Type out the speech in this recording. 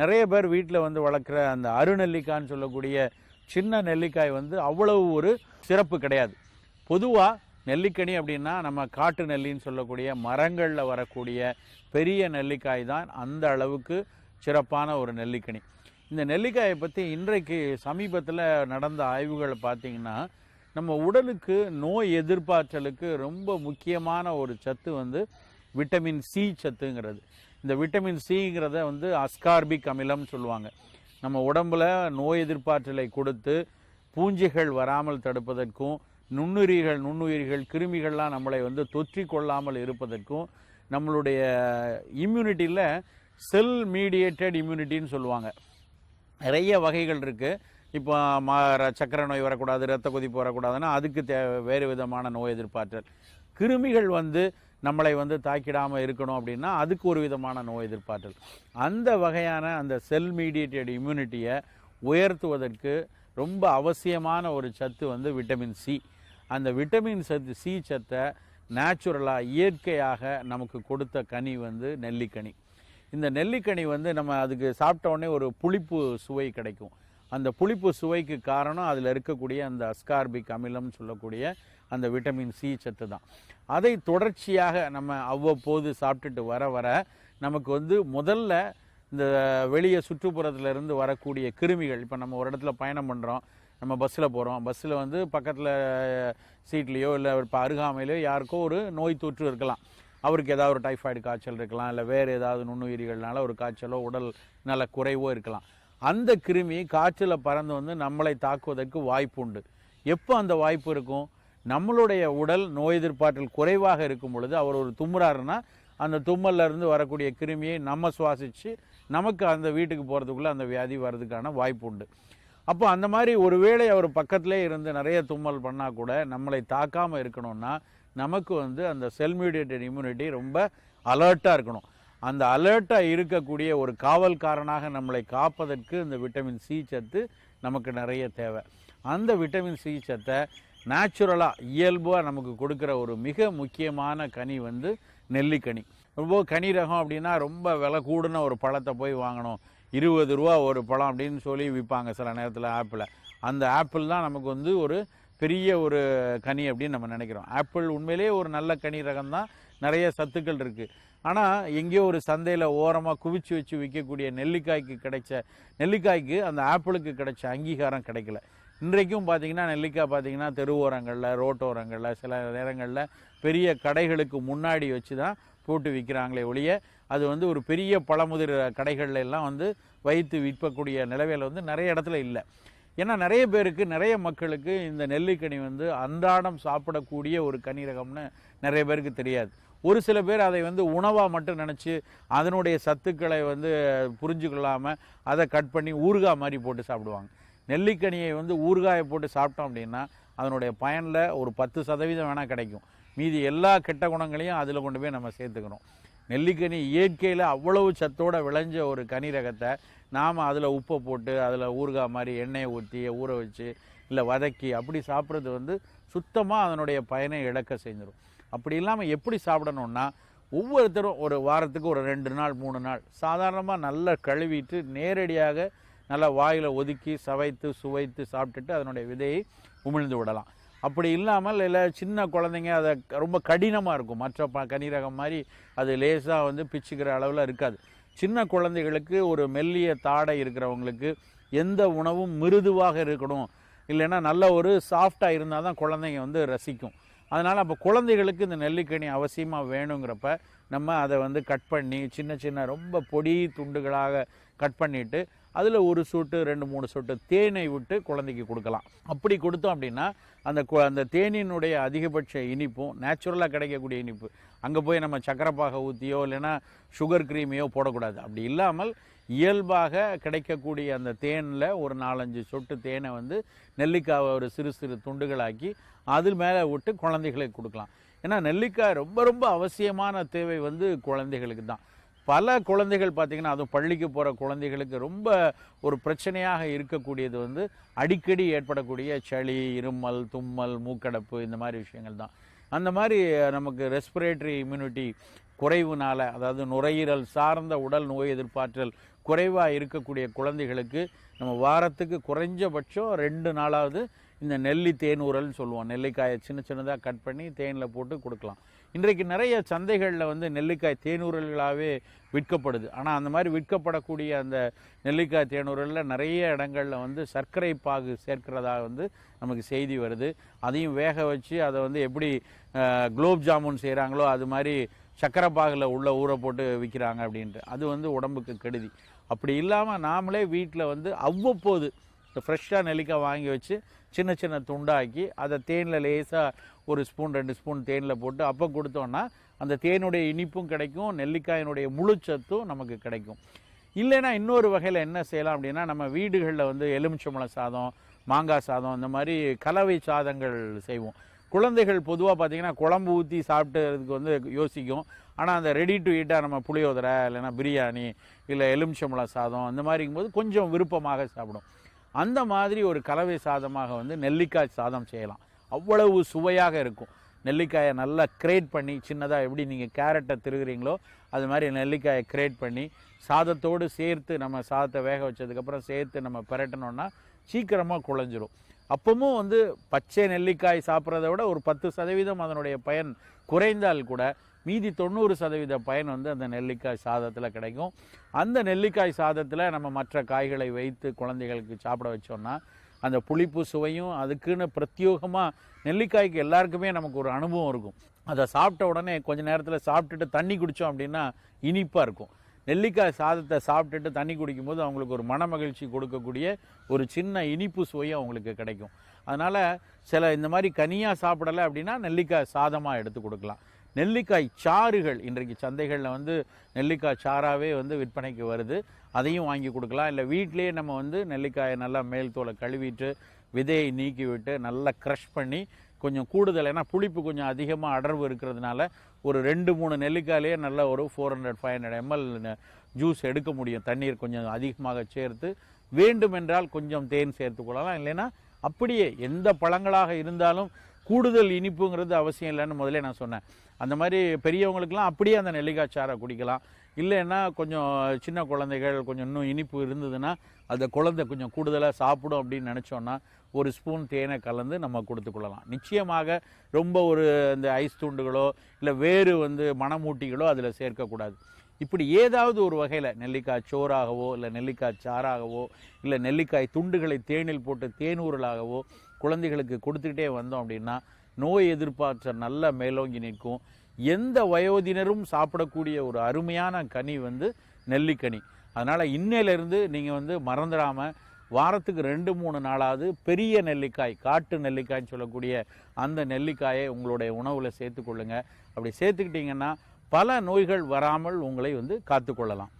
நிறைய பேர் வீட்டில் வந்து வளர்க்குற அந்த அருநெல்லிக்கான்னு சொல்லக்கூடிய சின்ன நெல்லிக்காய் வந்து அவ்வளவு ஒரு சிறப்பு கிடையாது. பொதுவாக நெல்லிக்கனி அப்படின்னா நம்ம காட்டு நெல்லின்னு சொல்லக்கூடிய மரங்களில் வரக்கூடிய பெரிய நெல்லிக்காய் தான் அந்த அளவுக்கு சிறப்பான ஒரு நெல்லிக்கனி. இந்த நெல்லிக்காயை பற்றி இன்றைக்கு சமீபத்தில் நடந்த ஆய்வுகளை பார்த்தீங்கன்னா நம்ம உடலுக்கு நோய் எதிர்ப்பாற்றலுக்கு ரொம்ப முக்கியமான ஒரு சத்து வந்து விட்டமின் சி சத்துங்கிறது. இந்த விட்டமின் சிங்கிறத வந்து அஸ்கார்பிக் அமிலம்னு சொல்லுவாங்க. நம்ம உடம்புல நோய் எதிர்ப்பாற்றலை கொடுத்து பூஞ்சைகள் வராமல் தடுப்பதற்கும் நுண்ணுயிரிகள் நுண்ணுயிரிகள் கிருமிகள்லாம் நம்மளை வந்து தொற்றி கொள்ளாமல் இருப்பதற்கும் நம்மளுடைய இம்யூனிட்டியில் செல் மீடியேட்டட் இம்யூனிட்டின்னு சொல்லுவாங்க. நிறைய வகைகள் இருக்குது இப்போ ம ர- சக்கரை நோய் வரக்கூடாது ரத்த கொதிப்பு வரக்கூடாதுன்னா அதுக்கு தே வேறு விதமான நோய் எதிர்ப்பாற்றல். கிருமிகள் வந்து நம்மளை வந்து தாக்கிடாமல் இருக்கணும் அப்படின்னா அதுக்கு ஒரு விதமான நோய் எதிர்ப்பாற்றல். அந்த வகையான அந்த செல் மீடியேட்டட் இம்யூனிட்டியை உயர்த்துவதற்கு ரொம்ப அவசியமான ஒரு சத்து வந்து விட்டமின் சி அந்த விட்டமின் சத்து சி சத்தை நேச்சுரலாக இயற்கையாக நமக்கு கொடுத்த கனி வந்து நெல்லிக்கனி. இந்த நெல்லிக்கனி வந்து நம்ம அதுக்கு சாப்பிட்ட உடனே ஒரு புளிப்பு சுவை கிடைக்கும். அந்த புளிப்பு சுவைக்கு காரணம் அதில் இருக்கக்கூடிய அந்த அஸ்கார்பிக் அமிலம்னு சொல்லக்கூடிய அந்த விட்டமின் சி சத்து தான். அதை தொடர்ச்சியாக நம்ம அவ்வப்போது சாப்பிட்டுட்டு வர வர நமக்கு வந்து முதல்ல இந்த வெளியே சுற்றுப்புறத்தில் இருந்து வரக்கூடிய கிருமிகள் இப்போ நம்ம ஒரு இடத்துல பயணம் பண்ணுறோம் நம்ம பஸ்ஸில் போகிறோம் பஸ்ஸில் வந்து பக்கத்தில் சீட்லேயோ இல்லை இப்போ அருகாமையிலையோ யாருக்கோ ஒரு நோய் தொற்று இருக்கலாம். அவருக்கு ஏதாவது ஒரு டைஃபாய்டு காய்ச்சல் இருக்கலாம் இல்லை வேறு ஏதாவது நுண்ணுயிரிகள்னால ஒரு காய்ச்சலோ உடல் நல்ல குறைவோ இருக்கலாம். அந்த கிருமி காய்ச்சலில் பறந்து வந்து நம்மளை தாக்குவதற்கு வாய்ப்பு உண்டு. எப்போ அந்த வாய்ப்பு இருக்கும்? நம்மளுடைய உடல் நோய் எதிர்ப்பாற்றல் குறைவாக இருக்கும் பொழுது அவர் ஒரு தும்முறாருன்னா அந்த தும்மல்ல இருந்து வரக்கூடிய கிருமியை நம்ம சுவாசித்து நமக்கு அந்த வீட்டுக்கு போகிறதுக்குள்ளே அந்த வியாதி வர்றதுக்கான வாய்ப்பு உண்டு. அப்போ அந்த மாதிரி ஒருவேளை அவர் பக்கத்திலே இருந்து நிறைய தும்மல் பண்ணால் கூட நம்மளை தாக்காமல் இருக்கணும்னா நமக்கு வந்து அந்த செல் மீடியேட்டட் இம்யூனிட்டி ரொம்ப அலர்ட்டாக இருக்கணும். அந்த அலர்ட்டாக இருக்கக்கூடிய ஒரு காவல்காரனாக நம்மளை காப்பதற்கு இந்த விட்டமின் சி சத்து நமக்கு நிறைய தேவை. அந்த விட்டமின் சி சத்தை நேச்சுரலாக இயல்பாக நமக்கு கொடுக்குற ஒரு மிக முக்கியமான கனி வந்து நெல்லிக்கனி. ரொம்ப கனி ரகம் அப்படின்னா ரொம்ப விலை கூடுன ஒரு பழத்தை போய் வாங்கணும். இருபது ரூபா ஒரு பழம் அப்படின்னு சொல்லி விற்பாங்க சில நேரத்தில் ஆப்பிளை. அந்த ஆப்பிள் தான் நமக்கு வந்து ஒரு பெரிய ஒரு கனி அப்படின்னு நம்ம நினைக்கிறோம். ஆப்பிள் உண்மையிலேயே ஒரு நல்ல கனி ரகம் தான். நிறைய சத்துக்கள் இருக்குது ஆனால் எங்கேயோ ஒரு சந்தையில் ஓரமாக குவிச்சு வச்சு விற்கக்கூடிய நெல்லிக்காய்க்கு கிடைச்ச நெல்லிக்காய்க்கு அந்த ஆப்பிளுக்கு கிடைச்ச அங்கீகாரம் கிடைக்கல. இன்றைக்கும் பார்த்தீங்கன்னா நெல்லிக்காய் பார்த்தீங்கன்னா தெருவோரங்களில் ரோட்டோரங்களில் சில நேரங்களில் பெரிய கடைகளுக்கு முன்னாடி வச்சு தான் போட்டு விற்கிறாங்களே ஒழிய அது வந்து ஒரு பெரிய பழமுதிர் கடைகள்ல எல்லாம் வந்து வைத்து விற்கக்கூடிய நிலவையில் வந்து நிறைய இடத்துல இல்லை. ஏன்னா நிறைய பேருக்கு நிறைய மக்களுக்கு இந்த நெல்லிக்கனி வந்து அன்றாடம் சாப்பிடக்கூடிய ஒரு கனி ரகம்னு நிறைய பேருக்கு தெரியாது. ஒரு சில பேர் அதை வந்து உணவாக மட்டும் நினச்சி அதனுடைய சத்துக்களை வந்து புரிஞ்சு கொள்ளாமல் அதை கட் பண்ணி ஊறுகாய் மாதிரி போட்டு சாப்பிடுவாங்க. நெல்லிக்கனியை வந்து ஊறுகாயை போட்டு சாப்பிட்டோம் அப்படின்னா அதனுடைய பயனில் ஒரு பத்து சதவீதம் வேணால் கிடைக்கும். மீதி எல்லா கெட்ட குணங்களையும் அதில் கொண்டு போய் நம்ம சேர்த்துக்கணும். நெல்லிக்கனி இயற்கையில் அவ்வளவு சத்தோடு விளைஞ்ச ஒரு கனி ரகத்தை நாம் அதில் உப்பை போட்டு அதில் ஊறுகாய் மாதிரி எண்ணெயை ஊற்றி ஊற வச்சு இல்லை வதக்கி அப்படி சாப்பிட்றது வந்து சுத்தமாக அதனுடைய பயனை இழக்க செஞ்சிடும். அப்படி இல்லாமல் எப்படி சாப்பிடணுன்னா ஒவ்வொருத்தரும் ஒரு வாரத்துக்கு ஒரு ரெண்டு நாள் மூணு நாள் சாதாரணமாக நல்லா கழுவிட்டு நேரடியாக நல்லா வாயில் ஒதுக்கி சவைத்து சுவைத்து சாப்பிட்டுட்டு அதனுடைய விதையை உமிழ்ந்து விடலாம். அப்படி இல்லாமல் இல்லை சின்ன குழந்தைங்க அதை ரொம்ப கடினமாக இருக்கும். மற்ற ப கனிரகம் மாதிரி அது லேசாக வந்து பிச்சுக்கிற அளவில் இருக்காது. சின்ன குழந்தைகளுக்கு ஒரு மெல்லிய தாடை இருக்கிறவங்களுக்கு எந்த உணவும் மிருதுவாக இருக்கணும். இல்லைன்னா நல்ல ஒரு சாஃப்டாக இருந்தால் தான் குழந்தைங்க வந்து ரசிக்கும். அதனால் அப்போ குழந்தைகளுக்கு இந்த நெல்லிக்கனி அவசியமாக வேணுங்கிறப்ப நம்ம அதை வந்து கட் பண்ணி சின்ன சின்ன ரொம்ப பொடி துண்டுகளாக கட் பண்ணிவிட்டு அதில் ஒரு சொட்டு ரெண்டு மூணு சொட்டு தேனை விட்டு குழந்தைக்கு கொடுக்கலாம். அப்படி கொடுத்தோம் அப்படின்னா அந்த கு- அந்த தேனினுடைய அதிகபட்ச இனிப்பும் நேச்சுரலாக கிடைக்கக்கூடிய இனிப்பு அங்கே போய் நம்ம சக்கரப்பாக ஊற்றியோ இல்லைன்னா சுகர் க்ரீமையோ போடக்கூடாது. அப்படி இல்லாமல் இயல்பாக கிடைக்கக்கூடிய அந்த தேனில் ஒரு நாலஞ்சு சொட்டு தேனை வந்து நெல்லிக்காவை ஒரு சிறு சிறு துண்டுகளாக்கி அதில் மேலே விட்டு குழந்தைகளுக்கு கொடுக்கலாம். ஏன்னா நெல்லிக்காய் ரொம்ப ரொம்ப அவசியமான தேவை வந்து குழந்தைகளுக்கு தான். பல குழந்தைகள் பார்த்திங்கன்னா அதுவும் பள்ளிக்கு போகிற குழந்தைகளுக்கு ரொம்ப ஒரு பிரச்சனையாக இருக்கக்கூடியது வந்து அடிக்கடி ஏற்படக்கூடிய சளி இருமல் தும்மல் மூக்கடைப்பு இந்த மாதிரி விஷயங்கள் தான். அந்த மாதிரி நமக்கு ரெஸ்பிரேட்டரி இம்யூனிட்டி குறைவுனால அதாவது நுரையீரல் சார்ந்த உடல் நோய் எதிர்ப்பாற்றல் குறைவாக இருக்கக்கூடிய குழந்தைகளுக்கு நம்ம வாரத்துக்கு குறைஞ்சபட்சம் ரெண்டு நாளாவது இந்த நெல்லி தேனூரல்னு சொல்லுவோம். நெல்லிக்காயை சின்ன சின்னதாக கட் பண்ணி தேனில் போட்டு கொடுக்கலாம். இன்றைக்கு நிறைய சந்தைகளில் வந்து நெல்லிக்காய் தேனூரல்களாகவே விற்கப்படுது. ஆனால் அந்த மாதிரி விற்கப்படக்கூடிய அந்த நெல்லிக்காய் தேனூரலில் நிறைய இடங்களில் வந்து சர்க்கரை பாகு சேர்க்கிறதா வந்து நமக்கு செய்தி வருது. அதையும் வேக வச்சு அதை வந்து எப்படி குலோப் ஜாமுன் செய்கிறாங்களோ அது மாதிரி சர்க்கரை பாகில் உள்ள ஊற போட்டு விற்கிறாங்க அப்படின்ட்டு. அது வந்து உடம்புக்கு கெடுதி. அப்படி இல்லாமல் நாமளே வீட்டில் வந்து அவ்வப்போது ஃப்ரெஷ்ஷாக நெல்லிக்காய் வாங்கி வச்சு சின்ன சின்ன துண்டாக்கி அதை தேனில் லேசாக ஒரு ஸ்பூன் ரெண்டு ஸ்பூன் தேனில் போட்டு அப்போ கொடுத்தோன்னா அந்த தேனுடைய இனிப்பும் கிடைக்கும் நெல்லிக்காயினுடைய முழுச்சத்தும் நமக்கு கிடைக்கும். இல்லைன்னா இன்னொரு வகையில் என்ன செய்யலாம் அப்படின்னா நம்ம வீடுகளில் வந்து எலுமிச்சம்பழ சாதம் மாங்காய் சாதம் இந்த மாதிரி கலவை சாதங்கள் செய்வோம். குழந்தைகள் பொதுவாக பார்த்திங்கன்னா குழம்பு ஊற்றி சாப்பிட்டதுக்கு வந்து யோசிக்கும். ஆனால் அந்த ரெடி டு ஈட்டாக நம்ம புளியோதரை இல்லைன்னா பிரியாணி இல்லை எலுமிச்சம்பழ சாதம் அந்த மாதிரிங்கும்போது கொஞ்சம் விருப்பமாக சாப்பிடும். அந்த மாதிரி ஒரு கலவை சாதமாக வந்து நெல்லிக்காய் சாதம் செய்யலாம். அவ்வளவு சுவையாக இருக்கும். நெல்லிக்காயை நல்லா கிரேட் பண்ணி சின்னதாக எப்படி நீங்கள் கேரட்டை திருகுறீங்களோ அது மாதிரி நெல்லிக்காயை கிரேட் பண்ணி சாதத்தோடு சேர்த்து நம்ம சாதத்தை வேக வச்சதுக்கப்புறம் சேர்த்து நம்ம பிரட்டணும்னா சீக்கிரமாக குழஞ்சிரும். அப்பவும் வந்து பச்சை நெல்லிக்காய் சாப்பிட்றத விட ஒரு பத்து சதவீதம் அதனுடைய பயன் குறைந்தால் கூட மீதி தொண்ணூறு சதவீத பயன் வந்து அந்த நெல்லிக்காய் சாதத்தில் கிடைக்கும். அந்த நெல்லிக்காய் சாதத்தில் நம்ம மற்ற காய்களை வைத்து குழந்தைகளுக்கு சாப்பிட வச்சோம்னா அந்த புளிப்பு சுவையும் அதுக்குன்னு பிரத்யோகமாக நெல்லிக்காய்க்கு எல்லாருக்குமே நமக்கு ஒரு அனுபவம் இருக்கும். அதை சாப்பிட்ட உடனே கொஞ்ச நேரத்தில் சாப்பிட்டுட்டு தண்ணி குடித்தோம் அப்படின்னா இனிப்பாக இருக்கும். நெல்லிக்காய் சாதத்தை சாப்பிட்டுட்டு தண்ணி குடிக்கும்போது அவங்களுக்கு ஒரு மன மகிழ்ச்சி கொடுக்கக்கூடிய ஒரு சின்ன இனிப்பு சுவையும் அவங்களுக்கு கிடைக்கும். அதனால் சில இந்த மாதிரி கனியாக சாப்பிடலை அப்படின்னா நெல்லிக்காய் சாதமாக எடுத்து கொடுக்கலாம். நெல்லிக்காய் சாறுகள் இன்றைக்கு சந்தைகளில் வந்து நெல்லிக்காய் சாராகவே வந்து விற்பனைக்கு வருது. அதையும் வாங்கி கொடுக்கலாம். இல்லை வீட்டிலேயே நம்ம வந்து நெல்லிக்காயை நல்லா மேல் தோலை கழுவிட்டு விதையை நீக்கி விட்டு நல்லா க்ரஷ் பண்ணி கொஞ்சம் கூடுதல் ஏன்னா புளிப்பு கொஞ்சம் அதிகமாக அடர்வு இருக்கிறதுனால ஒரு ரெண்டு மூணு நெல்லிக்காயிலேயே நல்ல ஒரு four hundred five hundred ml juice எடுக்க முடியும். தண்ணீர் கொஞ்சம் அதிகமாக சேர்த்து வேண்டுமென்றால் கொஞ்சம் தேன் சேர்த்து கொள்ளலாம். இல்லைன்னா அப்படியே எந்த பழங்களாக இருந்தாலும் கூடுதல் இனிப்புங்கிறது அவசியம் இல்லைன்னு முதல்ல நான் சொன்னேன். அந்த மாதிரி பெரியவங்களுக்கெல்லாம் அப்படியே அந்த நெல்லிக்காய் சாரை குடிக்கலாம். இல்லைன்னா கொஞ்சம் சின்ன குழந்தைகள் கொஞ்சம் இன்னும் இனிப்பு இருந்ததுன்னா அந்த குழந்தை கொஞ்சம் கூடுதலாக சாப்பிடும் அப்படின்னு நினச்சோன்னா ஒரு ஸ்பூன் தேனை கலந்து நம்ம கொடுத்துக்கொள்ளலாம் நிச்சயமாக ரொம்ப ஒரு இந்த ஐஸ் துண்டுகளோ இல்லை வேறு வந்து மணமூட்டிகளோ அதில் சேர்க்கக்கூடாது. இப்படி ஏதாவது ஒரு வகையில் நெல்லிக்காய் சோறாகவோ இல்லை நெல்லிக்காய் சாறாகவோ இல்லை நெல்லிக்காய் துண்டுகளை தேனில் போட்டு தேனூரலாகவோ குழந்தைகளுக்கு கொடுத்துக்கிட்டே வந்தோம் அப்படின்னா நோய் எதிர்ப்பாற்றல் நல்லா மேலோங்கி நிற்கும். எந்த வயோதினரும் சாப்பிடக்கூடிய ஒரு அருமையான கனி வந்து நெல்லிக்கனி. அதனால் இன்னையிலேருந்து நீங்கள் வந்து மறந்துடாமல் வாரத்துக்கு ரெண்டு மூணு நாளாவது பெரிய நெல்லிக்காய் காட்டு நெல்லிக்காய்ன்னு சொல்லக்கூடிய அந்த நெல்லிக்காயை உங்களுடைய உணவில் சேர்த்துக்கொள்ளுங்க அப்படி சேர்த்துக்கிட்டிங்கன்னா பல நோய்கள் வராமல் உங்களை வந்து காத்துக்கொள்ளலாம்